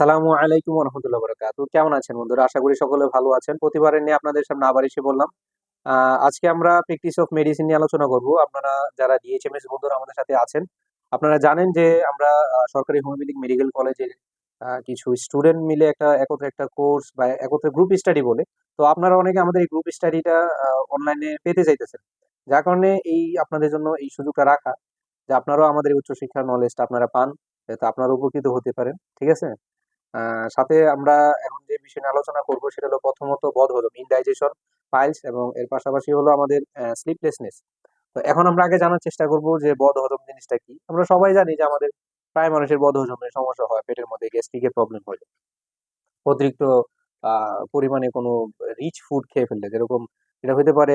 আসসালামু আলাইকুম রহমতুল্লাহ বরকাত কেমন আছেন বন্ধুরা? আশা করি সকলে ভালো আছেন। প্রতিবারের নিয়ে আপনাদের সামনে আবার এসে বললাম আজকে আমরা প্র্যাকটিস অফ মেডিসিন নিয়ে আলোচনা করব। আপনারা যারা ডিএইচএমএস বন্ধুরা আমাদের সাথে আছেন, আপনারা জানেন যে আমরা সরকারি হোমিওপ্যাথিক মেডিকেল কলেজের কিছু স্টুডেন্ট মিলে একটা একত্রে একটা কোর্স বা একত্রে গ্রুপ স্টাডি বলে। তো আপনারা অনেকে আমাদের এই গ্রুপ স্টাডিটা অনলাইনে পেতে চাইতেছেন। যার কারণে এই আপনাদের জন্য এই সুযোগটা রাখা যে আপনারাও আমাদের উচ্চশিক্ষার নলেজটা আপনারা পান, যাতে আপনারা উপকৃত হতে পারেন। ঠিক আছে? সাথে আমরা এখন যে বিষয় আলোচনা করব সেটা হলো প্রথমত বদহজম ইনডাইজেশন পাইলস এবং এর পাশাপাশি হলো আমাদের স্লিপলেসনেস তো এখন আমরা আগে জানার চেষ্টা করব যে বদহজম জিনিসটা কি। আমরা সবাই জানি যে আমাদের প্রায় মানুষের বদহজমের সমস্যা হয় পেটের মধ্যে গ্যাস্ট্রিকের প্রবলেম হয়। অতিরিক্ত আহ, পরিমাণে কোনো রিচ ফুড খেয়ে ফেললে যেরকম এটা হতে পারে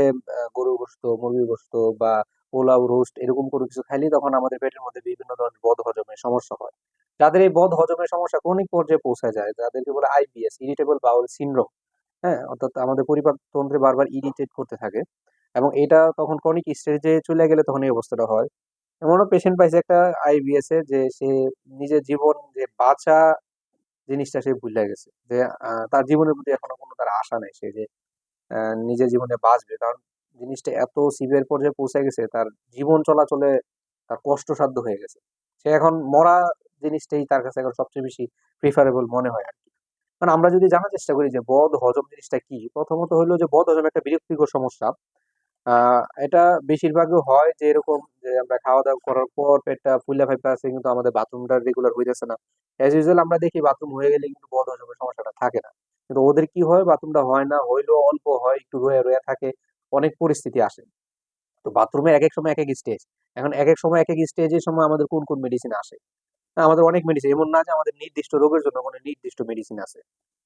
গরুর গোশত মুরগির গোশত বা পোলাও, রোস্ট এরকম কোনো কিছু খাইলে তখন আমাদের পেটের মধ্যে বিভিন্ন ধরনের বদ হজমের সমস্যা হয়। যাদের এই বদ হজমের সমস্যা ক্রনিক পর্যায়ে পৌঁছে যায়, যাদেরকে বলে আইবিএস ইরিটেবল বাউল সিনড্রোম হ্যাঁ? অর্থাৎ আমাদের পরিপাক তন্ত্রে বারবার ইরিটেট করতে থাকে এবং এটা তখন ক্রনিক স্টেজে চলে গেলে তখন এই অবস্থাটা হয়। এমনও পেশেন্ট পাইছে একটা আইবিএস এ যে সে নিজের জীবন যে বাঁচা জিনিসটা সে ভুলে গেছে। যে তার জীবনের প্রতি এখনও কোনো তার আশা নেই সে যে নিজের জীবনে বাঁচবে। কারণ জিনিসটা এত সিভিয়ার পর্যায়ে পৌঁছে গেছে, তার জীবন চলাচলে তার কষ্টসাধ্য হয়ে গেছে। সে এখন মরা জিনিসটাই তার কাছে এখন সবচেয়ে বেশি প্রিফারেবল মনে হয় আর কি মানে আমরা যদি জানার চেষ্টা করি যে বদ হজম জিনিসটা কি, প্রথমত হলো যে বদ হজম একটা বিরক্তিকর সমস্যা। এটা বেশিরভাগই হয় যে এরকম যে আমরা খাওয়া দাওয়া করার পর পেটটা ফুলে ফাইপা আছে কিন্তু আমাদের বাথরুমটা রেগুলার হইতেছে না। অ্যাজ ইউজুয়াল আমরা দেখি বাথরুম হয়ে গেলে কিন্তু বদ হজমের সমস্যাটা থাকে না। কিন্তু ওদের কি হয়, বাথরুমটা হয় না, হইলেও অল্প হয়, একটু রয়ে রয়ে থাকে। অনেক পরিস্থিতি আসে। তো বাথরুমে এক এক সময় এক এক স্টেজ এখন এক এক সময় এক এক স্টেজের সময় আমাদের কোন কোন মেডিসিন আসে? আমাদের অনেক মেডিসিন এমন না যে আমাদের নির্দিষ্ট রোগের জন্য কোনো নির্দিষ্ট মেডিসিন আছে।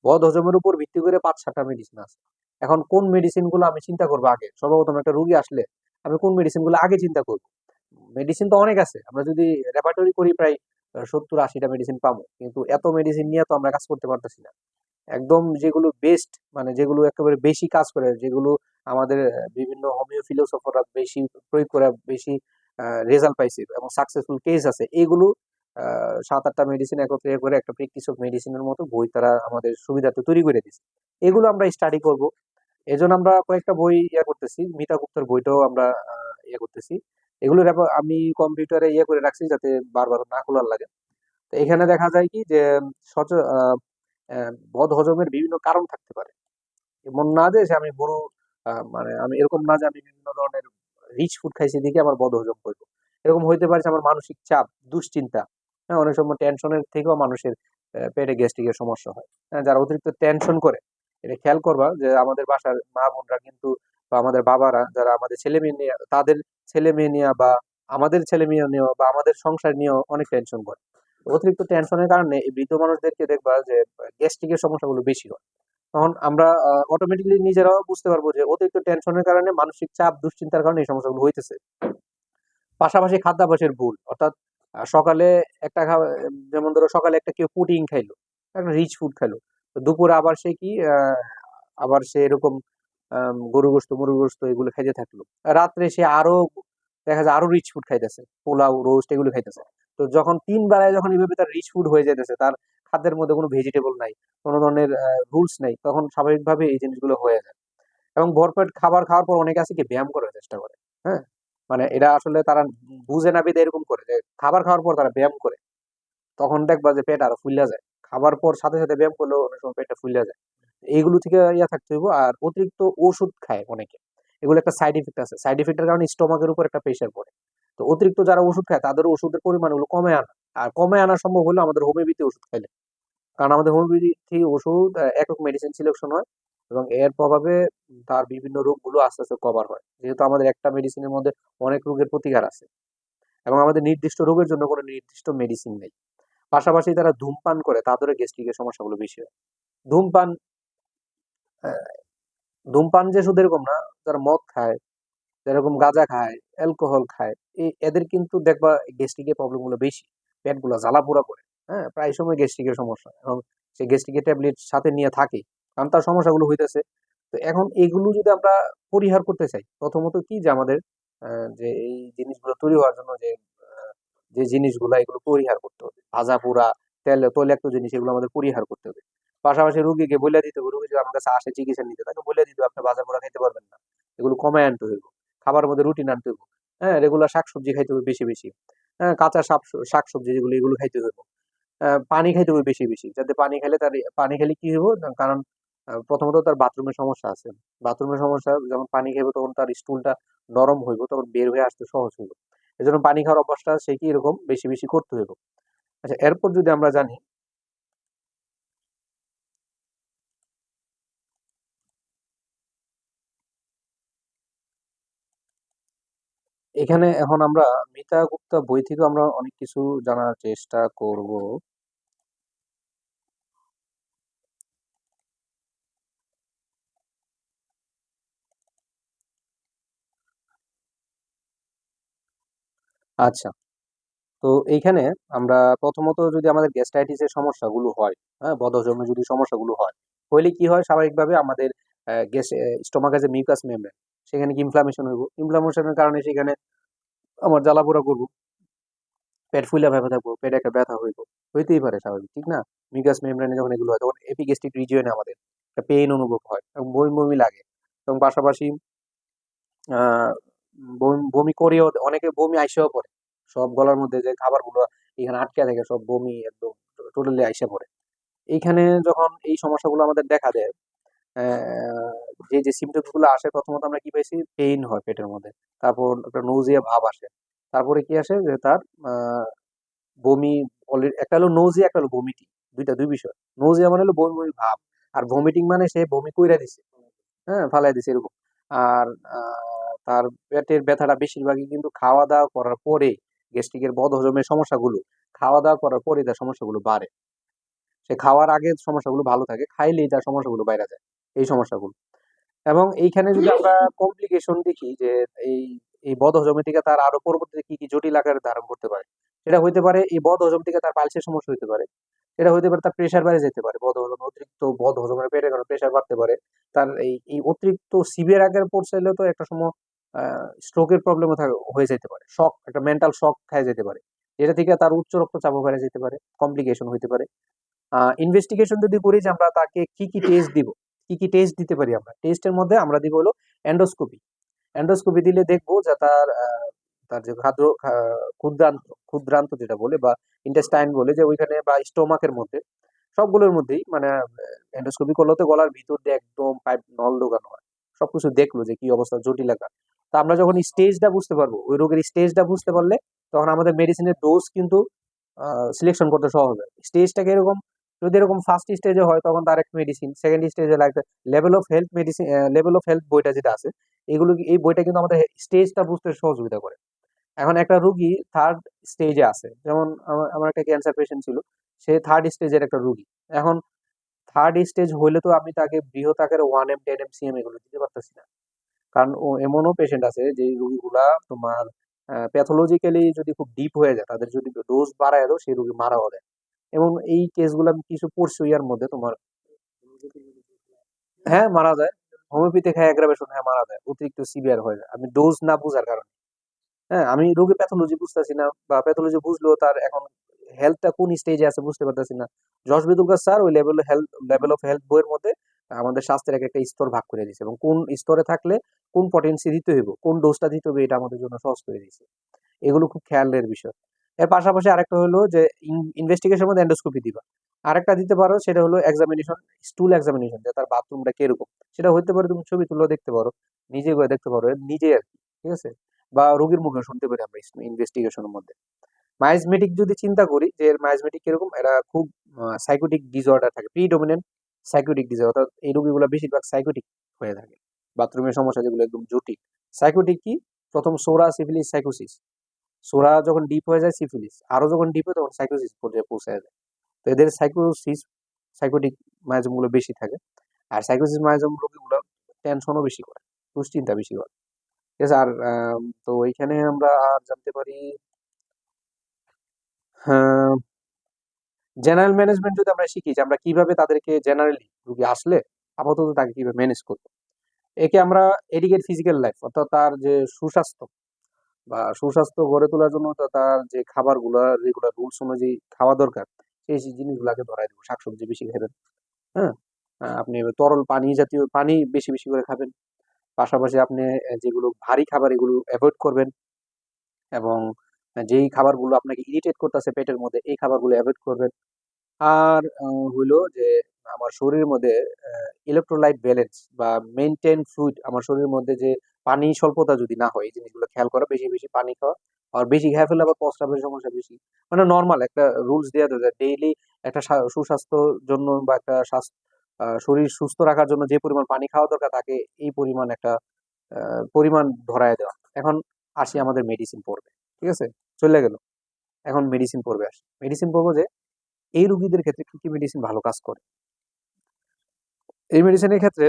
বদ হজমের উপর ভিত্তি করে পাঁচ, সাতটা মেডিসিন আছে। এখন কোন মেডিসিনগুলো আমি চিন্তা করব আগে? সর্বপ্রথম একটা রুগী আসলে আমি কোন মেডিসিনগুলো আগে চিন্তা করব? মেডিসিন তো অনেক আছে। আমরা যদি রেপার্টরি করি প্রায় সত্তর, আশিটা মেডিসিন পাবো। কিন্তু এত মেডিসিন নিয়ে তো আমরা কাজ করতে পারতেছি না। একদম যেগুলো বেস্ট মানে যেগুলো একেবারে বেশি কাজ করে, যেগুলো আমাদের বিভিন্ন হোমিও ফিলোসফাররা বেশি প্রয়োগ করে বেশি রেজাল্ট পাইছে এবং সাকসেসফুল কেস আছে। এগুলো সাত আটটা মেডিসিন একত্রে করে একটা প্র্যাকটিস অফ মেডিসিনের মতো বই তারা আমাদের সুবিধার্থে তৈরি করে দিচ্ছে এগুলো আমরা স্টাডি করব। এজন্য আমরা কয়েকটা বই ইয়ে করতেছি। মিতা গুপ্তের বইটাও আমরা ইয়ে করতেছি। এগুলো আমি কম্পিউটারে ইয়ে করে রাখছি যাতে বারবার না খোলার লাগে। তো এখানে দেখা যায় কি যে সচ বদ হজমের বিভিন্ন কারণ থাকতে পারে। এমন না যে আমি আহ, মানে আমি এরকম না যে আমি বিভিন্ন ধরনের রিচ ফুড খাইছি দেখে আমার বদ হজম করব এরকম হইতে পারে আমার মানসিক চাপ, দুশ্চিন্তা হ্যাঁ অনেক সময় টেনশনের থেকেও মানুষের পেটে গ্যাস্ট্রিকের সমস্যা হয়। হ্যাঁ যারা অতিরিক্ত টেনশন করে, এটা খেয়াল করবা যে আমাদের বাসার মা বোনরা কিন্তু বা আমাদের বাবারা যারা আমাদের ছেলে মেয়ে নিয়ে, তাদের ছেলে মেয়ে নিয়ে বা আমাদের ছেলে মেয়ে নিয়েও বা আমাদের সংসার নিয়েও অনেক টেনশন করে। অতিরিক্ত টেনশনের কারণে বৃদ্ধ মানুষদেরকে দেখবা যে গ্যাস্ট্রিকের সমস্যাগুলো বেশি হয়। তখন আমরা অটোমেটিকলি নিজেরাও বুঝতে পারব যে অতিরিক্ত টেনশনের কারণে মানসিক চাপ, দুশ্চিন্তার কারণে এই সমস্যাগুলো হইতেছে। পাশাপাশি খাদ্যাভ্যাসের ভুল, অর্থাৎ সকালে একটা যেমন ধরো সকালে একটা কেউ প্রোটিন খাইলো, একটা রিচ ফুড খাইলো, তো দুপুরে আবার সে কি আবার সে এরকম গরু গোস্ত মুরগি গোস্ত এগুলো খাইতে থাকল। রাত্রে সে আরও দেখা যায় আরও রিচ ফুড খাইতেছে, পোলাও রোস্ট এগুলো খাইতেছে। তো যখন তিন বেলায় যখন এইভাবে তার রিচ ফুড হয়ে যাইতেছে, তার খাদ্যের মধ্যে কোনো ভেজিটেবল নাই, কোনো ধরনের রুলস নাই, তখন স্বাভাবিকভাবে এই জিনিসগুলো হয়ে যায়। এবং ভরপেট খাবার খাওয়ার পর অনেকে আছে কি, ব্যায়াম করার চেষ্টা করে হ্যাঁ? মানে এটা আসলে তারা বুঝে না বেদে এরকম করে যে, খাবার খাওয়ার পর তারা ব্যায়াম করে। তখন দেখবা যে পেট আরও ফুলিয়া যায়। খাবার পর সাথে সাথে ব্যায়াম করলেও অনেক সময় পেটটা ফুলিয়া যায়। এইগুলো থেকে ইয়া থাকতে হইব, আর অতিরিক্ত ওষুধ খায় অনেকে। এগুলো একটা সাইড ইফেক্ট আছে। সাইড ইফেক্টের কারণে স্টোমাকের উপর একটা প্রেশার পড়ে। তো অতিরিক্ত যারা ওষুধ খায় তাদের ওষুধের পরিমাণগুলো কমে আনা। আর কমে আনা সম্ভব হলো আমাদের হোমিওপ্যাথি ওষুধ খাইলে। কারণ আমাদের হোমিওপ্যাথি ওষুধ একক মেডিসিন সিলেকশন হয় এবং এর প্রভাবে তার বিভিন্ন রোগগুলো আস্তে আস্তে কভার হয়। যেহেতু আমাদের একটা মেডিসিনের মধ্যে অনেক রোগের প্রতিকার আছে এবং আমাদের নির্দিষ্ট রোগের জন্য কোনো নির্দিষ্ট মেডিসিন নেই। পাশাপাশি যারা ধূমপান করে, তাদেরও গ্যাস্ট্রিকের সমস্যাগুলো বেশি হয়। ধূমপান ধূমপান যে শুধু এরকম না, যারা মদ খায়, যেরকম গাঁজা খায় অ্যালকোহল খায় এদের কিন্তু দেখবা গ্যাস্ট্রিকের প্রবলেমগুলো বেশি। পেটগুলো জ্বালা পোড়া করে। হ্যাঁ প্রায় সময় গ্যাস্ট্রিকের সমস্যা। এবং সে গ্যাস্ট্রিকের ট্যাবলেট সাথে নিয়ে থাকে, কারণ তার সমস্যাগুলো হইতেছে। তো এখন এগুলো যদি আমরা পরিহার করতে চাই, প্রথমত কি যে আমাদের যে এই জিনিসগুলো তৈরি হওয়ার জন্য যে যে জিনিসগুলো এগুলো পরিহার করতে হবে। ভাজা পোড়া, তেল, তৈলাক্ত জিনিস এগুলো আমাদের পরিহার করতে হবে। পাশাপাশি রুগীকে বলে দিতে হবে, রুগী যদি আমার কাছে আসে চিকিৎসা নিতে, তাকে বলে দিতে আপনি ভাজা পোড়া খাইতে পারবেন না। এগুলো কমায় আনতে হইব। খাবার মধ্যে রুটিন আনতে হইব। হ্যাঁ রেগুলার শাকসবজি খাইতে হবে বেশি বেশি। হ্যাঁ কাঁচা শাক শাকসবজি যেগুলো, এগুলো খাইতে হইব। পানি খাইতে হবে বেশি বেশি। যাতে পানি খেলে তার পানি খেলে কি হইব? কারণ প্রথমত তার বাথরুমের সমস্যা আছে। বাথরুমের সমস্যা, যখন পানি খাইবো তখন তার স্টুলটা নরম হইব, তখন বের হয়ে আসতে সহজ হইব। জন্য পানি খাওয়ার অভ্যাসটা সে কি এরকম, বেশি বেশি করতে হইব। আচ্ছা এরপর যদি আমরা জানি এখানে এখন আমরা মিতা গুপ্তা বই থেকে আমরা অনেক কিছু জানার চেষ্টা করব। আচ্ছা তো এইখানে আমরা প্রথমত যদি আমাদের গ্যাস্ট্রাইটিসের সমস্যাগুলো হয় হ্যাঁ বদহজমের যদি সমস্যাগুলো হয়, হইলে কি হয়? স্বাভাবিকভাবে আমাদের গ্যাস স্টোমাকের যে মিউকাস মেমব্রেন সেখানে কি ইনফ্লামেশন হইব? ইনফ্লামেশনের কারণে সেখানে আমার জ্বালাপোড়া করব। পেট ফুলে ভেবে থাকব, পেটে একটা ব্যথা হইব। হইতেই পারে স্বাভাবিক, ঠিক না? মিউকাস মেমব্রেনে যখন এগুলো হয়, তখন এপিগেস্টিক রিজিয়নে আমাদের একটা পেইন অনুভব হয়, এবং বমি বমি লাগে। এবং পাশাপাশি বমি করেও অনেকে বমি আইসেও পড়ে। সব গলার মধ্যে যে খাবারগুলো এখানে আটকে থাকে, সব বমি একদম টোটালি আইসে পড়ে। এইখানে যখন এই সমস্যাগুলো আমাদের দেখা দেয় যে যে সিমটমসগুলো আসে প্রথমত আমরা কি পাইছি? পেইন হয় পেটের মধ্যে। তারপর একটা নৌজিয়া ভাব আসে। তারপরে কি আসে? যে তার বমি একটা হলো নৌজিয়া একটা হলো ভমিটিং দুইটা, দুই বিষয়। নৌজিয়া মানে হলো বমি বমি ভাব। আর ভমিটিং মানে সে বমি কইরা দিছে। হ্যাঁ ফালাই দিছে এরকম। আর তার পেটের ব্যথাটা বেশিরভাগই কিন্তু খাওয়া দাওয়া করার পরে, গ্যাস্ট্রিকের বদ হজমের সমস্যাগুলো খাওয়া দাওয়া করার পরে তার সমস্যাগুলো বাড়ে। সে খাওয়ার আগে সমস্যাগুলো ভালো থাকে, খাইলেই তার সমস্যাগুলো বাইরে যায়, এই সমস্যাগুলো। এবং এইখানে যদি আমরা কমপ্লিকেশন দেখি যে এই এই বদ হজমের থেকে তার আরও পরবর্তীতে কি কি জটিল আকারে ধারণ করতে পারে? সেটা হইতে পারে এই বদ হজম থেকে তার পালসের সমস্যা হইতে পারে। এটা হইতে পারে তার প্রেশার বেড়ে যেতে পারে। বদ হজম, অতিরিক্ত বদ হজমের পেটের কারণে প্রেশার বাড়তে পারে। তার এই এই অতিরিক্ত সিভিয়ার আকারে পড়ছাইলে তো একটা সময় স্ট্রোকের প্রবলেমও হয়ে যেতে পারে। শক একটা মেন্টাল শক খায় যেতে পারে। এটা থেকে তার উচ্চ রক্তচাপও বেড়ে যেতে পারে। কমপ্লিকেশন হইতে পারে। ইনভেস্টিগেশন যদি করি যে আমরা তাকে কি কি টেস্ট দিব? কি কি টেস্ট দিতে পারি আমরা? টেস্টের মধ্যে আমরা দিব হলো এন্ডোস্কোপি এন্ডোস্কোপি দিলে দেখব যে তার তার যে খাদ্য খা- ক্ষুদ্রান্ত ক্ষুদ্রান্ত যেটা বলে বা ইন্টেস্টাইন বলে যে ওইখানে বা স্টোমাকের মধ্যে, সবগুলোর মধ্যেই মানে এন্ডোস্কোপি করলে তো গলার ভিতর দিয়ে একদম পাইপ নল ঢোকানো হয়। সবকিছু দেখল যে কি অবস্থা, জটিল জটিলতা তা আমরা যখন স্টেজটা বুঝতে পারব, ওই রোগের স্টেজটা বুঝতে পারলে তখন আমাদের মেডিসিনের ডোজ কিন্তু সিলেকশন করতে সহজ হয়। স্টেজটাকে এরকম যদি এরকম ফার্স্ট স্টেজে হয়, তখন তার একটা মেডিসিন সেকেন্ড স্টেজে লাগবে level of health medicine level of health বইটা যেটা আছে, এগুলো এই বইটা কিন্তু আমাদের স্টেজটা বুঝতে সহযোগিতা করে। এখন একটা রুগী থার্ড স্টেজে আছে, যেমন আমার একটা ক্যান্সার পেশেন্ট ছিল, সে থার্ড স্টেজের একটা রুগী। এখন থার্ড স্টেজ হইলে তো আমি তাকে বৃহৎ আকারে one M ten M CM এগুলো দিতে পারতেছি না। কারণ ও এমনও পেশেন্ট আছে যে রুগীগুলা তোমার প্যাথোলজিক্যালি যদি খুব ডিপ হয়ে যায়, তাদের যদি ডোজ বাড়ায় দাও সেই রুগী মারাও দেয়। এবং এই কেসগুলো আমি কিছু পড়ছি ইয়ার মধ্যে তোমার। হ্যাঁ মারা যায়। হোমিওপ্যাথি খায় অ্যাগ্রাভেশন হ্যাঁ মারা যায়। অতিরিক্ত সিভিয়ার হয়ে যায়। আমি ডোজ না বুঝার কারণে। হ্যাঁ আমি রোগের প্যাথোলজি বুঝতেছি না বা প্যাথোলজি বুঝলেও তার এখন হেলথটা কোন স্টেজে আছে বুঝতে পারতেছি না। যশ বিদুলকার স্যার ওই level health level of health বইয়ের মধ্যে আমাদের স্বাস্থ্যের এক একটা স্তর ভাগ করে দিয়েছে এবং কোন স্তরে থাকলে কোন পটেন্সি দিতে হইব, কোন ডোজটা দিতে হবে, এটা আমাদের জন্য সহজ করে দিয়েছে। এগুলো খুব খেয়ালের বিষয়। এর পাশাপাশি আরেকটা হলো যে ইনভেস্টিগেশন মধ্যে এন্ডোস্কোপি দিবা। আরেকটা দিতে পারো, সেটা হলো এক্সামিনেশন স্টুল এক্সামিনেশন যে তার বাথরুমটা কীরকম। সেটা হইতে পারে তুমি ছবি তুলে দেখতে পারো, নিজে করে দেখতে পারো, নিজে আর কি, ঠিক আছে? বা রোগীর মুখে শুনতে পারি আমরা ইনভেস্টিগেশনের মধ্যে। মাইজমেটিক যদি চিন্তা করি যে এর মাইজমেটিক কীরকম, এরা খুব সাইকোটিক ডিসঅর্ডার থাকে প্রিডোমিনেন্ট সাইকোটিক ডিসঅর্ডার অর্থাৎ এই রোগীগুলো বেশিরভাগ সাইকোটিক হয়ে থাকে। বাথরুমের সমস্যা যেগুলো একদম জটিল। সাইকোটিক কি? প্রথম সোরা সিফিলিস সাইকোসিস সোরা যখন ডিপ হয়ে যায় সিফিলিস আরও যখন ডিপ হয় তখন সাইকোসিস পর্যায়ে পৌঁছে যায়। তো এদের সাইকোসিস সাইকোটিক মায়াজমগুলো বেশি থাকে আর সাইকোসিস মায়াজম রোগীগুলো টেনশনও বেশি করে, দুশ্চিন্তা বেশি করে। ঠিক আছে, আর তো এইখানে আমরা আর জানতে পারি জেনারেল ম্যানেজমেন্ট যদি আমরা শিখি যে আমরা কীভাবে তাদেরকে জেনারেলি রুগী আসলে আপাতত তাকে কীভাবে ম্যানেজ করব। একে আমরা এডিকেট ফিজিক্যাল লাইফ অর্থাৎ তার যে সুস্বাস্থ্য বা সুস্বাস্থ্য গড়ে তোলার জন্য তার যে খাবারগুলো রেগুলার রুলস অনুযায়ী খাওয়া দরকার, সেই সেই জিনিসগুলো ধরাই দেবো, শাকসবজি বেশি খাবেন হ্যাঁ? আপনি তরল পানি জাতীয় পানি বেশি বেশি করে খাবেন। পাশাপাশি আপনি যেগুলো ভারী খাবার, এগুলো অ্যাভয়েড করবেন এবং যেই খাবারগুলো আপনাকে ইরিটেট করতেছে পেটের মধ্যে, এই খাবারগুলো অ্যাভয়েড করবেন। আর হইল যে আমার শরীরের মধ্যে ইলেকট্রোলাইট ব্যালেন্স বা মেনটেন ফ্লুইড আমার শরীরের মধ্যে যে পানি স্বল্পতা যদি না হয়, এই জিনিসগুলো খেয়াল করা, বেশি বেশি পানি খাওয়া আর বেশি খেয়ে ফেললে আবার প্রস্রাবের সমস্যা বেশি। মানে নর্মাল একটা রুলস দেওয়া দরকার ডেইলি একটা সা- সুস্বাস্থ্যর জন্য বা একটা স্বাস্থ্য শরীর সুস্থ রাখার জন্য যে পরিমাণ পানি খাওয়া দরকার তাকে এই পরিমাণ একটা পরিমাণ ধরায় দেওয়া। এখন আসি আমাদের মেডিসিন পড়বে ঠিক আছে? চলে গেল। এখন মেডিসিন পড়বে আসি। মেডিসিন পড়ব যে এই রুগীদের ক্ষেত্রে কি কি মেডিসিন ভালো কাজ করে? এই মেডিসিনের ক্ষেত্রে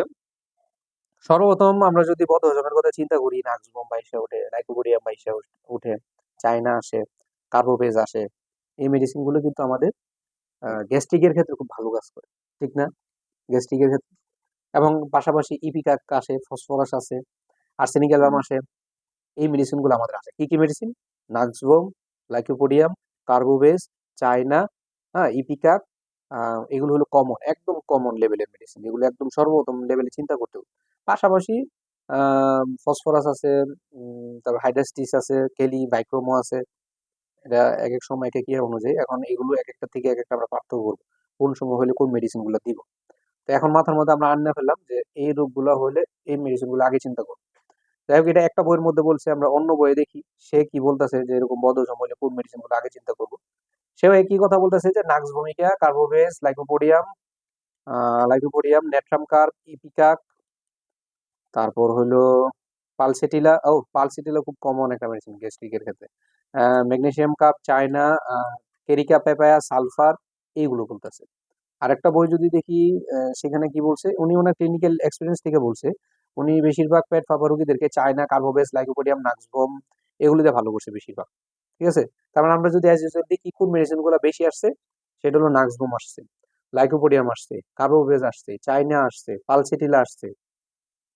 সর্বপ্রথম আমরা যদি বদ হজমের কথা চিন্তা করি নাক্সবোম বাইশে ওঠে লাইকোপোডিয়াম বাইশে উঠে চায়না আসে, কার্বোপেজ আসে, এই মেডিসিনগুলো কিন্তু আমাদের গ্যাস্ট্রিকের ক্ষেত্রে খুব ভালো কাজ করে, ঠিক না? গ্যাস্ট্রিকের ক্ষেত্রে এবং পাশাপাশি ইপিকাক আসে, ফসফরাস আসে, আর্সেনিক অ্যালবাম আসে, এই মেডিসিনগুলো আমাদের আছে কি কি medicine nux vom lycopodium carbo veg China হ্যাঁ ইপিকাক এগুলো হলো কমন একদম কমন লেভেলের মেডিসিন এগুলো একদম সর্বপ্রথম লেভেলে চিন্তা করতে হবে। পাশাপাশি ফসফরাস আছে তারপর হাইড্রাস্টিস আছে কেলি বাইক্রোমো আছে, এটা এক এক সময় এক এক ইয়ে অনুযায়ী। এখন এগুলো এক একটা থেকে এক একটা আমরা পার্থক্য করব, কোন সময় হলে কোন মেডিসিনগুলো দিব। তো এখন মাথার মধ্যে আমরা আন্না ফেললাম যে, এই রোগগুলো হলে এই মেডিসিনগুলো আগে চিন্তা করব যাই হোক, এটা একটা বইয়ের মধ্যে বলছে, আমরা অন্য বইয়ে দেখি, সে কি বলতেছে যে, এরকম বদহজম হলে কোন মেডিসিনগুলো আগে চিন্তা করব। সেও একই কথা বলতেছে যে nux vomica carbo veg lycopodium lycopodium natrum carb ipecac, তারপর হলো পালসেটিলা, ও, পালসেটিলা খুব কমন একটা মেডিসিন গ্যাস্ট্রিকের ক্ষেত্রে। ম্যাগনেসিয়াম কাপ চায়না কেরিকা পেপায়া, সালফার, এইগুলো বলতেছে। আরেকটা বই যদি দেখি সেখানে কি বলছে, উনি ওনার ক্লিনিক্যাল এক্সপিরিয়েন্স থেকে বলছে, উনি বেশিরভাগ পেট ফাঁপা রোগীদেরকে চায়না, কার্বোভেস লাইকোপোডিয়াম নাক্সবোম এগুলিতে ভালো করছে বেশিরভাগ। ঠিক আছে? তার মানে আমরা যদি অ্যাজ ইউজুয়াল দেখি কোন মেডিসিনগুলো বেশি আসছে, সেটা হলো নাক্সবোম আসছে লাইকোপোডিয়াম আসছে কার্বোবেজ আসছে চায়না আসছে পালসেটিলা আসছে,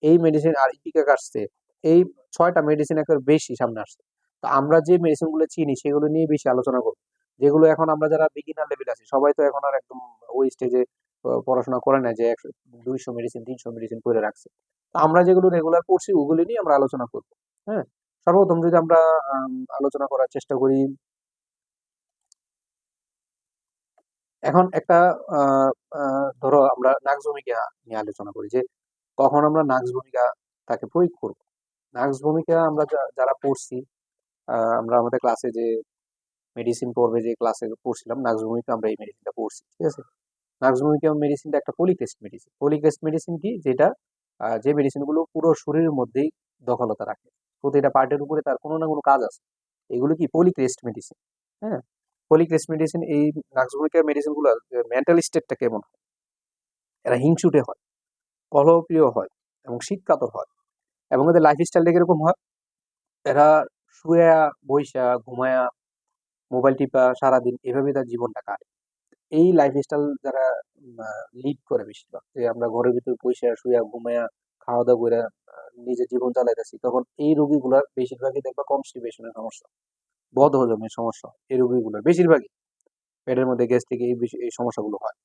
এই মেডিসিন আর ইপিকাক আসছে, এই ছয়টা মেডিসিন একবার বেশি সামনে আসছে। তো আমরা যে মেডিসিনগুলো চিনি, সেগুলো নিয়ে বেশি আলোচনা করব। যেগুলো এখন আমরা যারা বিগিনার লেভেল আছি, সবাই তো এখন আর একদম ওই স্টেজে পড়াশোনা করে না যে একশো, দুইশো মেডিসিন তিনশো মেডিসিন করে রাখছে। তো আমরা যেগুলো রেগুলার পড়ছি, ওগুলো নিয়ে আমরা আলোচনা করব হ্যাঁ? সর্বপ্রথম যদি আমরা আলোচনা করার চেষ্টা করি, এখন একটা ধরো আমরা নাক্স ভূমিকা নিয়ে আলোচনা করি যে, কখন আমরা নাক্স ভূমিকা তাকে প্রয়োগ করব। নাক্স ভূমিকা আমরা যারা পড়ছি আমরা আমাদের ক্লাসে যে মেডিসিন পড়বে, যে ক্লাসে পড়ছিলাম নাক্স ভূমিকা আমরা এই মেডিসিনটা পড়ছি, ঠিক আছে? নাক্স ভূমিকা মেডিসিনটা একটা পলিটেস্ট মেডিসিন পলিটেস্ট মেডিসিন কি? যেটা যে মেডিসিনগুলো পুরো শরীরের মধ্যেই দখলতা রাখে। প্রতিটা পার্টের উপরে তার কোনো না কোনো কাজ আছে। এগুলো কি পলিক্রেস্ট মেডিসিন হ্যাঁ? পলিক্রেস্ট মেডিসিন এই নাক্স মেডিসিনগুলো মেন্টাল স্টেটটা কেমন হয়? এরা হিংসুটে হয়, কলহপ্রিয় হয় এবং শীতকাতর হয়। এবং এদের লাইফ স্টাইলটা কীরকম হয়? এরা শুয়া, বইসা, ঘুমায়া মোবাইল টিপা সারাদিন এভাবে তার জীবনটা কাটে। এই লাইফ স্টাইল যারা লিড করে বেশিরভাগ, যে আমরা ঘরের ভিতরে বইসা, শুয়া, ঘুমায়া খাওয়া দাওয়া করে, নিজের জীবন চালাইতেছি, তখন এই রোগীগুলার বেশিরভাগই দেখবা কনস্টিপেশনের সমস্যা বদ হজমের সমস্যা, এই রোগীগুলোর বেশিরভাগই। পেটের মধ্যে গ্যাস থেকে এই এই সমস্যাগুলো হয়।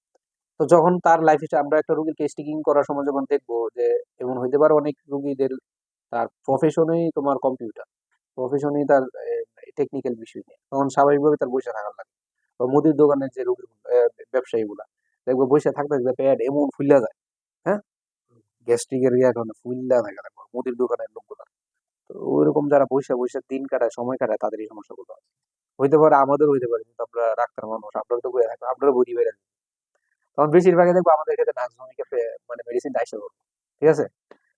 তো যখন তার লাইফ আমরা একটা রোগীর টেস্টিং করার সময় যখন দেখব যে, এমন হইতে পারে অনেক রোগীদের, তার প্রফেশনেই তোমার কম্পিউটার প্রফেশনেই তার টেকনিক্যাল বিষয় নিয়ে, তখন স্বাভাবিকভাবে তার বসে থাকার লাগে। বা মুদির দোকানের যে রোগী ব্যবসায়ীগুলা, দেখব বসে থাকতে থাকতে পেট এমন ফুললা যায় হ্যাঁ? গ্যাস্ট্রিকের ফুললা থাকে দেখব মুদির দোকানের লোকগুলা। তো ওইরকম যারা দিন কাটায়, সময় কাটায় আছে। হইতে পারে আমাদের হইতে পারে, কিন্তু আমরা ডাক্তার মানুষ। তো বুঝি বেড়ে তখন দেখব আমাদের ক্ষেত্রে মানে মেডিসিন করব ঠিক আছে?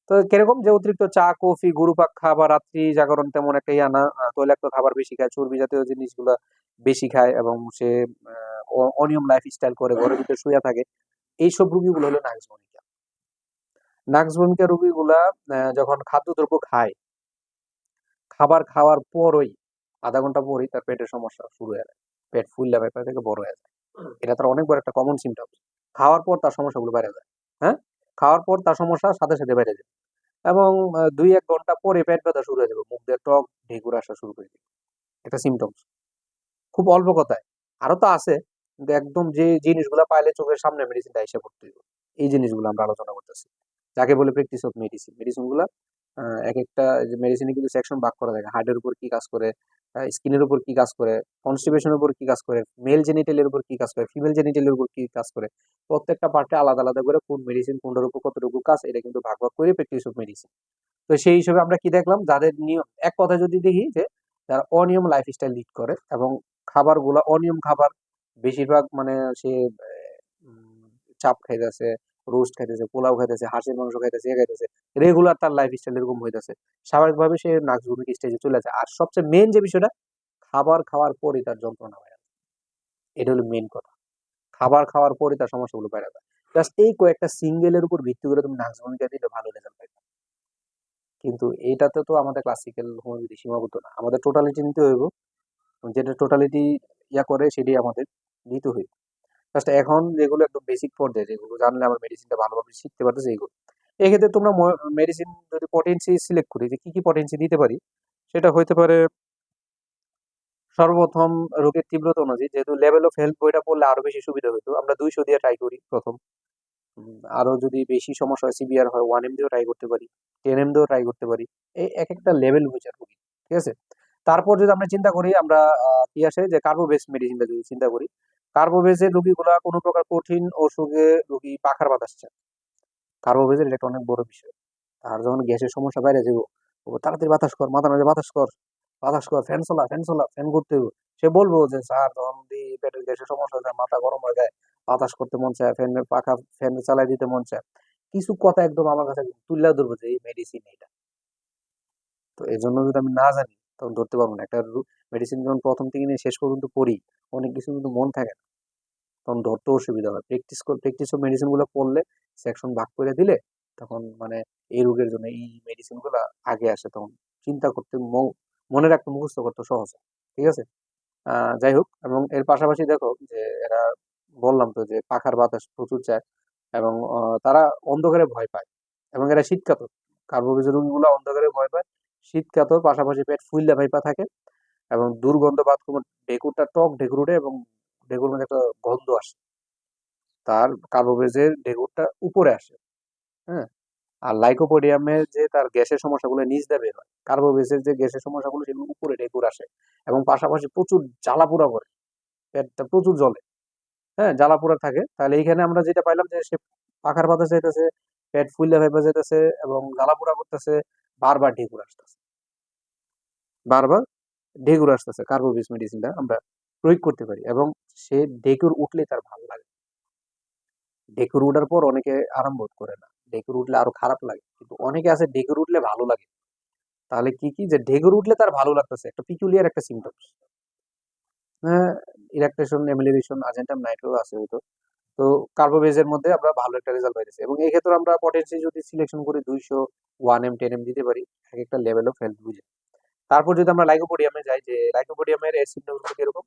তো কীরকম যে অতিরিক্ত চা, কফি গুরুপাক খাবার রাত্রি জাগরণ তেমন একটা ইয়া না তৈলাক্ত খাবার বেশি খায়, চর্বি জাতীয় জিনিসগুলা বেশি খায় এবং সে অনিয়ম লাইফ স্টাইল করে, ঘরের ভিতরে শুয়ে থাকে। এইসব রোগীগুলো হলো নাক্স নাক্স ভূমিকা রোগীগুলা যখন খাদ্যদ্রব্য খায়, খাবার খাওয়ার পরই, আধা ঘণ্টা পরই তার পেটের সমস্যা শুরু হয়ে যায়। পেট ফুললে পেট থেকে বড় হয়ে যায়। এটা তার অনেক বড় একটা কমন সিমটম খাওয়ার পর তার সমস্যাগুলো বেড়ে যায় হ্যাঁ? খাওয়ার পর তার সমস্যা সাথে সাথে বেড়ে যায়। এবং দুই এক ঘণ্টা পরে পেট ব্যথা শুরু হয়ে যাবে, মুখ দিয়ে টক, ঢেকুর আসা শুরু করে দেবে। এটা সিমটমস খুব অল্প কথায়। আরও তো আছে, কিন্তু একদম যে জিনিসগুলো পাইলে চোখের সামনে মেডিসিনটা এসে পড়তে এই জিনিসগুলো আমরা আলোচনা করতেছি। যাকে বলে প্র্যাকটিস অফ মেডিসিন মেডিসিনগুলো এক একটা মেডিসিনে কিন্তু সেকশন ভাগ করা থাকে। হার্টের উপর কি কাজ করে স্কিনের উপর কি কাজ করে কনস্টিপেশনের উপর কি কাজ করে মেল জেনিটেলের উপর কি কাজ করে ফিমেল জেনিটেলের উপর কি কাজ করে। প্রত্যেকটা পার্টে আলাদা আলাদা করে কোন মেডিসিন কোনটার উপর কতটুকু কাজ, এটা কিন্তু ভাগ ভাগ করে প্র্যাকটিস অফ মেডিসিন তো সেই হিসেবে আমরা কি দেখলাম, যাদের নিয়ম, এক কথা যদি দেখি যে যারা অনিয়ম লাইফস্টাইল লিড করে এবং খাবারগুলো, অনিয়ম খাবার বেশিরভাগ মানে সে চাপ খাইতেছে রোস্ট খাইতেছে, পোলাও খাইতেছে, হাঁসের মাংস খাইতেছে, এ খাইতেছে রেগুলার তার লাইফ স্টাইল এরকম হইতেছে। স্বাভাবিকভাবে সে নাকজুমিক স্টেজে চলে যায় আর সবচেয়ে মেন যে বিষয়টা, খাবার খাওয়ার পরই তার যন্ত্রণা যায়। এটা হলো মেন কথা। খাবার খাওয়ার পরই তার সমস্যাগুলো বাইরে যায় জাস্ট এই কয়েকটা সিঙ্গেলের উপর ভিত্তি করে তুমি নাকজুমিকা দিলে ভালো রেজাল্ট পাইবে। কিন্তু এইটাতে তো আমাদের ক্লাসিক্যাল হোমিওপ্যাথি সীমাবদ্ধ না। আমাদের টোটালিটি নিতে হইব। যেটা টোটালিটি ইয়া করে সেটি আমাদের নিতে হইব। জাস্ট এখন যেগুলো একদম বেসিক পর্যায়ে যেগুলো জানলে আমার মেডিসিনটা ভালোভাবে শিখতে পারতেছে এইগুলো। এক্ষেত্রে তোমরা মেডিসিন যদি পটেন্সি সিলেক্ট করি যে কি কি পটেন্সি দিতে পারি সেটা হইতে পারে সর্বপ্রথম রোগের তীব্রতা অনুযায়ী যেহেতু লেভেল অফ হেল্প বইটা পড়লে আরও বেশি সুবিধা হতো আমরা দুইশো দিয়ে ট্রাই করি প্রথম। উম, আরও যদি বেশি সমস্যা হয় সিভিয়ার হয় ওয়ান এম দিয়েও ট্রাই করতে পারি টেন এম দিয়েও ট্রাই করতে পারি এই এক একটা লেভেল বুঝে রোগী ঠিক আছে? তারপর যদি আমরা চিন্তা করি আমরা কি আসে যে কার্বোবেস মেডিসিনটা যদি চিন্তা করি কার্বোবেসের রোগীগুলা কোনো প্রকার কঠিন অসুখে রোগী পাখার বাতাস চায় কার্বোবেসের এটা অনেক বড় বিষয়। আর যখন গ্যাসের সমস্যা বাইরে যাব তাড়াতাড়ি বাতাস কর, মাথা মাঝে বাতাস কর বাতাস কর, ফ্যান চলা ফ্যান চলা, ফ্যান করতে হইব। সে বলব যে, স্যার, যখন পেটের গ্যাসের সমস্যা হয়ে যায় মাথা গরম হয়ে যায়, বাতাস করতে মন চায়, ফ্যান পাখা, ফ্যান চালাই দিতে মন চায়। কিছু কথা একদম আমার কাছে তুলে ধরবো যে, এই মেডিসিন এটা তো এই জন্য যদি আমি না জানি তখন ধরতে পারব না। একটা মেডিসিন যখন প্রথম থেকে নিয়ে শেষ পর্যন্ত পড়ি অনেক কিছু কিন্তু মন থাকে না। তখন ধরতেও অসুবিধা হয়। প্র্যাকটিস প্র্যাকটিস মেডিসিনগুলো পড়লে সেকশন ভাগ করে দিলে তখন মানে এই রোগের জন্য এই মেডিসিনগুলো আগে আসে তখন চিন্তা করতে মনে রাখতে মুখস্থ করতে সহজ ঠিক আছে? যাই হোক, এবং এর পাশাপাশি দেখো যে এরা বললাম তো যে পাখার বাতাস প্রচুর চায় এবং তারা অন্ধকারে ভয় পায় এবং এরা শীতকাতর। কার্বোবেজের রোগীগুলো অন্ধকারে ভয় পায়। শীতকাতর, পাশাপাশি পেট ফুললে ভাইপা থাকে এবং দুর্গন্ধ বাদ বাথরুম ঢেকুরটা টক ঢেকুর উঠে এবং ঢেকুর মধ্যে একটা গন্ধ আসে। তার কার্বোবেজের ঢেকুরটা উপরে আসে হ্যাঁ? আর লাইকোপোডিয়ামের যে তার গ্যাসের সমস্যাগুলো নিচ দিয়ে বের কার্বোবেজের যে গ্যাসের সমস্যাগুলো সেগুলো উপরে ঢেকুর আসে এবং পাশাপাশি প্রচুর জ্বালাপোড়া করে, পেটটা প্রচুর জলে হ্যাঁ? জ্বালাপোড়া থাকে। তাহলে এইখানে আমরা যেটা পাইলাম যে সে পাখার বাতাস যাইতেছে পেট ফুললে ভেপে যেতেছে এবং জ্বালাপোড়া করতেছে বারবার ঢেকুর আসতেছে। বারবার ঢেকুর আসতেছে কার্বোবেজ মেডিসিনটা আমরা প্রয়োগ করতে পারি এবং সে ঢেকুর উঠলে তার ভালো লাগে। ঢেকুর উঠার পর অনেকে আরাম বোধ করে না। ঢেকুর উঠলে আরও খারাপ লাগে। কিন্তু অনেকে আছে ঢেকুর উঠলে ভালো লাগে। তাহলে কি কি? যে ঢেকুর উঠলে তার ভালো লাগতেছে, একটা পিকুলিয়ার একটা সিমটমস হ্যাঁ ইলাকট্রেশন এমিলিরেশন আজেন্টাম নাইট্রো আছে হয়তো। তো কার্বোবেজের মধ্যে আমরা ভালো একটা রেজাল্ট পাইতেছি। এবং এই ক্ষেত্রে আমরা পটেন্সি যদি সিলেকশন করি দুইশো ওয়ান এম টেন এম দিতে পারি, এক একটা লেভেল অফ হেলথ বুঝে। তারপর যদি আমরা লাইকোপোডিয়ামে যাই যে লাইকোপোডিয়ামের এর সিমটমস কীরকম?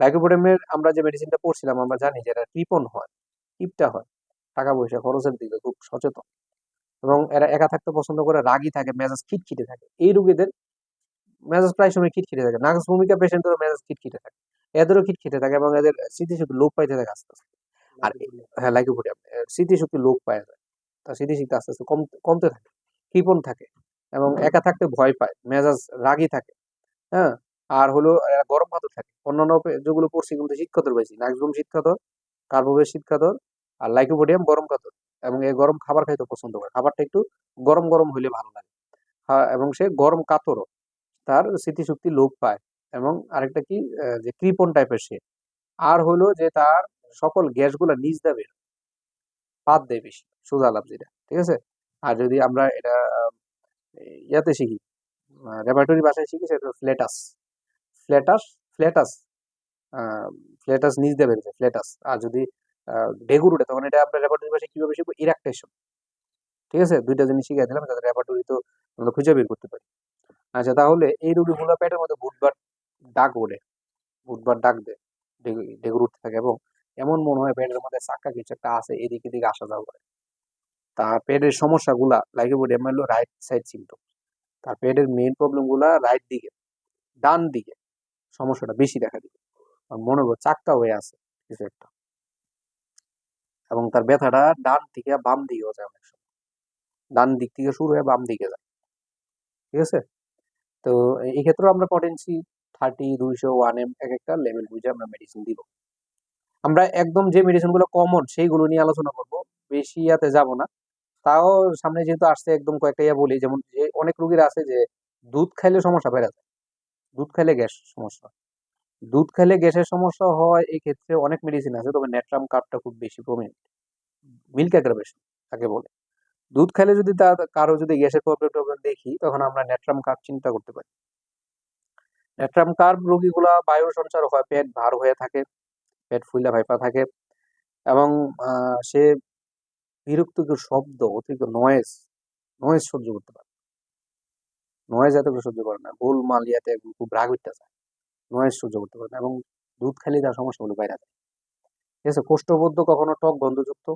লাইকোপোডিয়ামের আমরা যে মেডিসিনটা পড়ছিলাম, আমরা জানি যে এটা কৃপণ হয় কিপটা হয়, টাকা পয়সা খরচের দিকে খুব সচেতন। এবং এরা একা থাকতে পছন্দ করে, রাগী থাকে, মেজাজ খিটখিটে থাকে। এই রোগীদের মেজাজ প্রায় সময় খিটখিটে থাকে। নার্ভাস ভূমিকা পেশেন্টেরও মেজাজ খিটখিটে থাকে। এদেরও খিটখিটে থাকে এবং এদের স্মৃতিশক্তি লোপ পাইতে থাকে আস্তে আস্তে। আর হ্যাঁ লাইকোপোডিয়াম স্মৃতিশক্তি লোপ পায় যায় তার স্মৃতিশক্তি আস্তে আস্তে কম কমতে থাকে কৃপণ থাকে এবং একা থাকতে ভয় পায় মেজাজ রাগী থাকে হ্যাঁ? আর হলো গরম পাথর থাকে। অন্যান্য যেগুলো পড়ছি কিন্তু শীতকাতর পাইছি নাক্সবুম শীতকাতর কার্বোবেজ শীতকাতর আর লাইকোপোডিয়াম গরম কাতর এবং এই গরম খাবার খাইতে পছন্দ করে। খাবারটা একটু গরম গরম হইলে ভালো লাগে। এবং সে গরম কাতরও তার স্মৃতিশক্তি লোপ পায় এবং আরেকটা কি যে কৃপণ টাইপের সে। আর হলো যে তার সকল গ্যাসগুলো নিচ দিয়ে বের। পাত দেয় বেশি, সোজা লাভ যেটা, ঠিক আছে? আর যদি আমরা এটা ইয়াতে শিখি রেপার্টরি ভাষায় শিখি সেটা ফ্লেটাস ফ্লেটাস ফ্লেটাস ফ্লেটাস নিচ দিয়ে বেরোছে ফ্লেটাস আর যদি ডেগুর উঠে তখন এটা আমরা রেপার্টরি ভাষায় কীভাবে শিখব? ইরাকটেশন ঠিক আছে? দুইটা জিনিস শিখে দিলাম, যাতে রেপার্টরি তো আমরা খুঁজে বের করতে পারি। আচ্ছা তাহলে এই রোগীগুলো পেটের মধ্যে বুধবার ডাক ওঠে বুধবার ডাক দেয় ডেগু- ডেগুর উঠতে থাকে এবং এমন মনে হয় পেটের মধ্যে চাক্কা কিছু একটা আছে, এদিক এদিকে আসা যাওয়া করে। তার পেটের সমস্যাগুলা লাইকোপোডিয়াম হলো রাইট সাইড সিমটম তার পেটের মেইন প্রবলেমগুলা রাইট দিকে, ডান দিকে, সমস্যাটা বেশি দেখা দিবে। মনে করো চাক্কা হয়ে আছে কিছু একটা। এবং তার ব্যথাটা ডান থেকে বাম দিকেও যায় অনেক সময়। ডান দিক থেকে শুরু হয়ে বাম দিকে যায়। ঠিক আছে? তো এই ক্ষেত্রেও আমরা পটেন্সি থার্টি দুইশো ওয়ান এম এক একটা লেভেল বুঝে আমরা মেডিসিন দিব। আমরা একদম যে মেডিসিনগুলো কমন সেইগুলো নিয়ে আলোচনা করব। বেশি ইয়াতে যাব না। তাও সামনে যেহেতু আসছে একদম কয়েকটা ইয়া বলি, যেমন যে অনেক রুগীর আছে যে দুধ খাইলে সমস্যা বেড়ে যায়। দুধ খাইলে গ্যাস সমস্যা। দুধ খাইলে গ্যাসের সমস্যা হয় এই ক্ষেত্রে অনেক মেডিসিন আছে, তবে নেট্রাম কার্ডটা খুব বেশি প্রমিনেন্ট মিল্ক অ্যাগ্রাভেশন তাকে বলে। দুধ খাইলে যদি তার কারও যদি গ্যাসের প্রবলেম টবলেম দেখি, তখন আমরা নেট্রাম কার্ড চিন্তা করতে পারি। নেট্রাম কার্ড রোগীগুলা বায়ু সঞ্চার হয়, পেট ভার হয়ে থাকে। পেট ফুইলা ভাইপা থাকে এবং সে বিরক্তিকর শব্দ, অতিরিক্ত নয়েজ নয়েজ সহ্য করতে পারে নয়েজ এত করে সহ্য করে না। গোল মালিয়াতে খুব রাগ উঠতে যায় নয়েজ সহ্য করতে পারে না এবং দুধ খালি তার সমস্যাগুলো বাইরে যায় ঠিক আছে? কোষ্ঠবদ্ধ, কখনো টক গন্ধযুক্ত।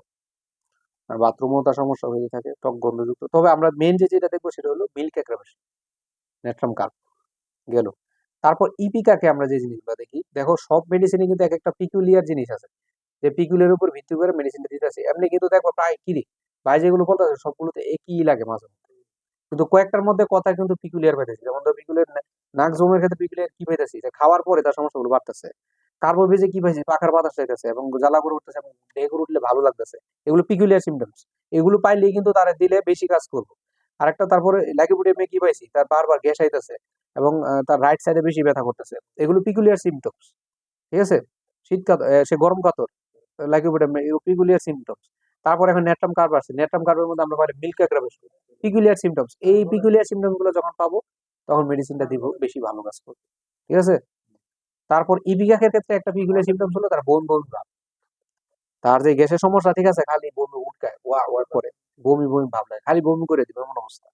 আর বাথরুমও তার সমস্যা হয়ে থাকে, টক গন্ধযুক্ত। তবে আমরা মেন যে যেটা দেখব সেটা হলো মিল্ক অ্যাগ্রাভেশন নেট্রাম কার্প গেল। তারপর ইপিকাকে আমরা যে জিনিসগুলো দেখি, দেখো সব মেডিসিনে কিন্তু এক একটা পিকুলিয়ার জিনিস আছে। যে পিকুলিয়ার উপর ভিত্তি করে মেডিসিনটা দিতেছে এমনি কিন্তু দেখো প্রায় কিরি ভাই যেগুলো বলতেছে সবগুলোতে একই লাগে মাঝে মধ্যে। কিন্তু কয়েকটার মধ্যে কথা কিন্তু পিকুলিয়ার পাইতেছি। যেমন ধর পিকুলিয়ার নাক জমের ক্ষেত্রে পিকুলিয়ার কি পাইতেছি? যে খাওয়ার পরে তার সমস্যাগুলো বাড়তেছে। কার্বো ভেজে কি পাইছি পাখার বাতাস চাইতেছে এবং জ্বালা করে উঠতেছে এবং করে উঠলে ভালো লাগতেছে। এগুলো পিকুলিয়ার সিমটমস এগুলো পাইলেই কিন্তু তারা দিলে বেশি কাজ করব। আরেকটা তারপরে লাকিবুডে কি পাইছি? তার বারবার গ্যাস আইতেছে এবং তার রাইট সাইডে বেশি ব্যথা করতেছে। এগুলো পিকুলিয়ার সিমটমস ঠিক আছে? শীতকাল সে গরম কাতর লাকিবুডে পিকুলিয়ার সিমটমস তারপর এখন নেট্রাম কার্ভ আছে। নেট্রাম কার্ভের মধ্যে আমরা পাই মিল্ক অ্যাগ্রাভেশন পিকুলিয়ার সিমটমস এই পিকুলিয়ার সিমটমসগুলো যখন পাবো, তখন মেডিসিনটা দিব বেশি ভালো কাজ করবে, ঠিক আছে? তারপর ইবিকাকের ক্ষেত্রে একটা পিকুলিয়ার সিমটমস হলো তার বমি বমি ভাব তার যে গ্যাসের সমস্যা ঠিক আছে? খালি বমি উঠকায় ওয়া ওয়া করে। বমি বমি ভাব নাই খালি বমি করে দিবে এমন অবস্থা।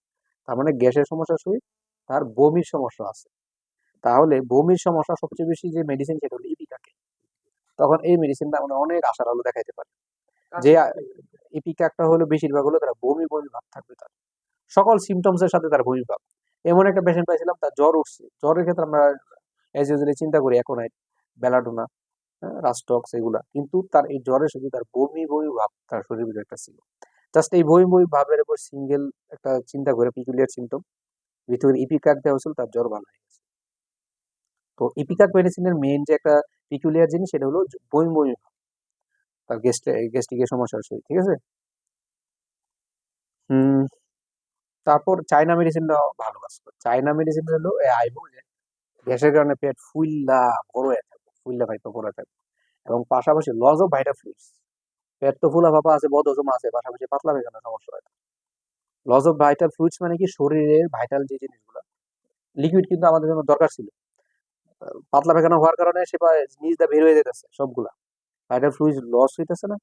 তার মানে গ্যাসের সমস্যা সহিত তার বমির সমস্যা আছে। তাহলে বমির সমস্যা সবচেয়ে বেশি যে মেডিসিন সেটা হলো ইপিকাকে তখন এই মেডিসিনটা মানে অনেক আশার আলো দেখাইতে পারে। আচ্ছা, যে আচ্ছা। ইপিকাকটা হলো বেশিরভাগ হলো তারা বমি বমি ভাব থাকবে তার। সকল সিমটমস এর সাথে তার বমি ভাব। এমন একটা পেশেন্ট পাইছিলাম তার জ্বর উঠছে। জ্বরের ক্ষেত্রে আমরা এজ ইউজুয়ালি চিন্তা করি এখন বেলাডোনা রাস্টক্স এগুলা। কিন্তু তার এই জ্বরের সাথে তার বমি বমি ভাব তার শরীরের একটা ছিল। জাস্ট এই বমি বমি ভাবের উপর সিঙ্গেল একটা চিন্তা করে পিকুলিয়ার সিমটম ভিতরে ইপিকাক দেওয়া হয়েছিল, তার জ্বর ভালো হয়ে গেছে। তো ইপিকাক মেডিসিনের মেইন যে একটা পিকুলিয়ার জিনিস, সেটা হলো বমি বমি ভাব। তার গেস্টে গ্যাস্ট্রিকের সমস্যার সহিত ঠিক আছে? হুম, তারপর চায়না মেডিসিনটা ভালো কাজ করে। চাইনা মেডিসিন হলো আইবো যে, গ্যাসের কারণে পেট ফুইল্লা, বড় হয়ে থাকে এবং পাশাপাশি লস অফ ভাইটা ফ্লুইডস পেট তো ফুলা আছে, বদ হজম আছে, পাশাপাশি পাতলা সমস্যা হয় লস অফ ভাইটাল ফ্লুইডস মানে কি শরীরের ভাইটাল যে জিনিসগুলো লিকুইড কিন্তু আমাদের জন্য দরকার ছিল। পাতলা পায়খানা হওয়ার কারণে সে দা বের হয়ে যেতেছে সবগুলা। ভাইটাল ফ্লুইডস লস হইতেছে না।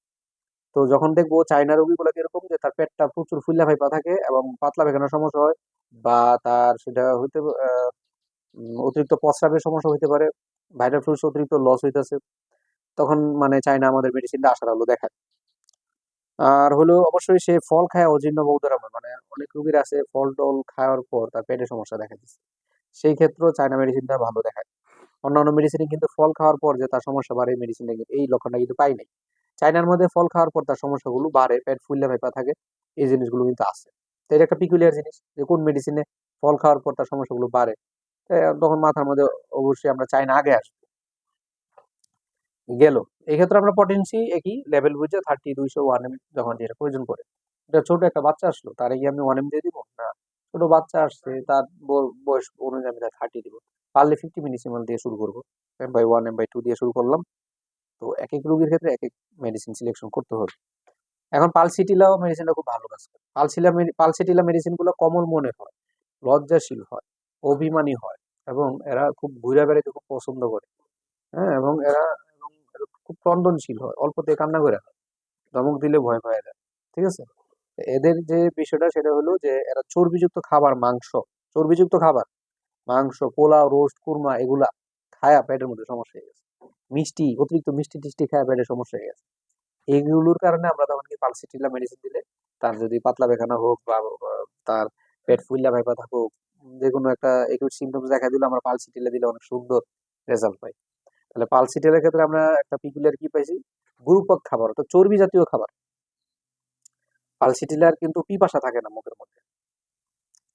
তো যখন দেখব চাইনা রোগীগুলো কীরকম যে তার পেটটা প্রচুর ফুল্লা ফাইপা থাকে এবং পাতলা পায়খানার সমস্যা হয়, বা তার সেটা হইতে অতিরিক্ত প্রস্রাবের সমস্যা হইতে পারে ভাইটাল ফ্লুইডস অতিরিক্ত লস হইতেছে। তখন মানে চাইনা আমাদের মেডিসিনটা আসার আলো দেখায়। আর হলো অবশ্যই সে ফল খায় অজীর্ণ বৌদ্ধরামে মানে অনেক রোগীর আছে ফল টল খাওয়ার পর তার পেটের সমস্যা দেখা দিচ্ছে সেই ক্ষেত্রেও চাইনা মেডিসিনটা ভালো দেখায়। অন্যান্য মেডিসিনে কিন্তু ফল খাওয়ার পর যে তার সমস্যা বাড়ে কিন্তু এই লক্ষণটা কিন্তু পাই নাই। চায়নার মধ্যে ফল খাওয়ার পর তার সমস্যাগুলো বাড়ে, পেট ফুললে ভেপা থাকে, এই জিনিসগুলো কিন্তু আছে। তো এটা একটা পিকুলিয়ার জিনিস যে কোন মেডিসিনে ফল খাওয়ার পর তার সমস্যাগুলো বাড়ে। তখন মাথার মধ্যে অবশ্যই আমরা চাইনা আগে আসব। গেল। এক্ষেত্রে আমরা পটেন্সি একই লেভেল বুঝে থার্টি দুইশো ওয়ান এম যখন যেটা প্রয়োজন পড়ে। এটা ছোট একটা বাচ্চা আসলো, তার কি আমি ওয়ান এম দিয়ে দিব? না। ছোট বাচ্চা আসছে, তার বয়স অনুযায়ী আমি তার থার্টি দিব। পারলে ফিফটি মিনিসিমাল দিয়ে শুরু করব। M by one M by two দিয়ে শুরু করলাম। তো এক এক রোগীর ক্ষেত্রে এক এক মেডিসিন সিলেকশন করতে হবে। এখন পালসিটিলাও মেডিসিনটা খুব ভালো কাজ করে। পালসিলা পালসিটিলা মেডিসিনগুলো কমন মনে হয়, লজ্জাশীল হয়। অভিমানী হয় এবং এরা খুব ঘুরে বেড়াতে খুব পছন্দ করে। হ্যাঁ এবং এরা এবং খুব ক্রন্দনশীল হয়, অল্পতে কান্না করে ধমক দিলে ভয় পায় এরা, ঠিক আছে? এদের যে বিষয়টা সেটা হলো যে এরা চর্বিযুক্ত খাবার, মাংস, চর্বিযুক্ত খাবার, মাংস, পোলাও, রোস্ট, কুরমা এগুলা খায়া পেটের মধ্যে সমস্যা হয়ে গেছে। মিষ্টি, অতিরিক্ত মিষ্টি টিষ্টি খায়া পেটের সমস্যা হয়ে গেছে। এইগুলোর কারণে আমরা তখন কি পালসিটিলা মেডিসিন দিলে তার যদি পাতলা পায়খানা হোক বা তার পেট ফুল্লা ভাইপা থাকুক যে কোনো একটা একুট সিমটমস দেখা দিলে আমরা পালসিটিলা দিলে অনেক সুন্দর রেজাল্ট পাই। তাহলে পালসিটেলের ক্ষেত্রে আমরা একটা পিকুলিয়ার কি পাইছি? গুরুপক খাবার অর্থাৎ চর্বি জাতীয় খাবার। পালসিটিলার কিন্তু পিপাসা থাকে না মুখের মধ্যে।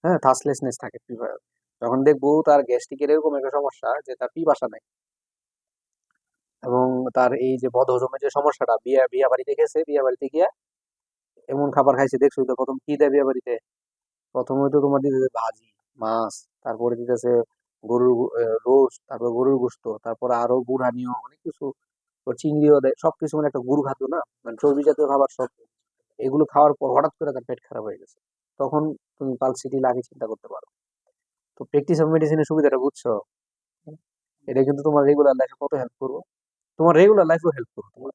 হ্যাঁ থাসলেসনেস থাকে যখন দেখব তার গ্যাস্ট্রিকের এরকম একটা সমস্যা যে তার পিপাসা নাই। এবং তার এই যে বদহজমের যে সমস্যাটা, বিয়া বিয়া বাড়িতে গেছে, বিয়া বাড়িতে গিয়া এমন খাবার খাইছে, দেখছ তো প্রথম কি দেয় বিয়া বাড়িতে? প্রথমে তো তোমার দিতে ভাজি। মাছ, তারপরে দিতেছে গরুর রোস্ট, তারপর গরুর গোস্ত, তারপর আরও গুড়ানিও অনেক কিছু। চিংড়িও দেয়, সবকিছু মানে একটা গুরু খাদ্য না? মানে চর্বি জাতীয় খাবার সব। এগুলো খাওয়ার পর হঠাৎ করে তার পেট খারাপ হয়ে গেছে। তখন তুমি পালসিটি লাগে চিন্তা করতে পারো। তো প্র্যাকটিস অফ মেডিসিনের সুবিধাটা বুঝছ? এটা কিন্তু তোমার রেগুলার লাইফে কত হেল্প করব? তোমার রেগুলার লাইফেও হেল্প করব, তোমার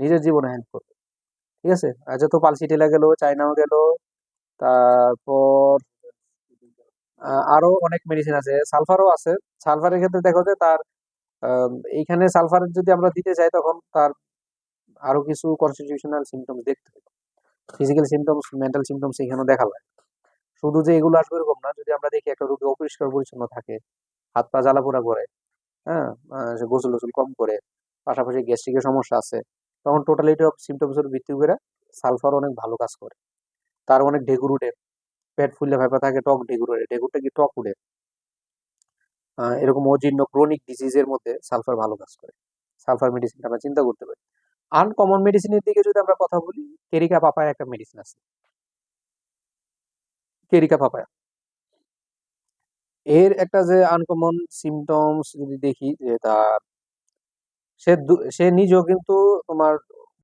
নিজের জীবনে হেল্প করবে। ঠিক আছে? আচ্ছা তো পালসিটিলা গেল, চায়নাও গেলো, তারপর আরও অনেক মেডিসিন আছে। সালফারও আছে। সালফারের ক্ষেত্রে দেখো যে তার এইখানে সালফার যদি আমরা দিতে চাই তখন তার আরও কিছু কনস্টিটিউশনাল সিমটমস দেখতে হবে ফিজিক্যাল সিমটমস মেন্টাল সিমটমস এখানেও দেখা যায়। শুধু যে এগুলো আসবে এরকম না, যদি আমরা দেখি একটা রোগী অপরিষ্কার পরিচ্ছন্ন থাকে, হাত পা জ্বালাপোড়া করে হ্যাঁ সে গোসল গোসল কম করে, পাশাপাশি গ্যাস্ট্রিকের সমস্যা আছে, তখন টোটালিটি অফ সিমটমস এর ভিত্তি করে সালফার অনেক ভালো কাজ করে। তার অনেক উঠে পেট ফুললে ভাইপা থাকে টক উঠে ঢেকুরটা কি টক আহ, এরকম অজীর্ণ ক্রনিক ডিজিজের মধ্যে সালফার ভালো কাজ করে। সালফার মেডিসিনটা আমরা চিন্তা করতে পারি। আনকমন মেডিসিনের দিকে যদি আমরা কথা বলি কেরিকা পাপায় একটা মেডিসিন আছে। Carica papaya. এর একটা যে আনকমন সিমটমস যদি দেখি যে তার সে সে নিজেও কিন্তু তোমার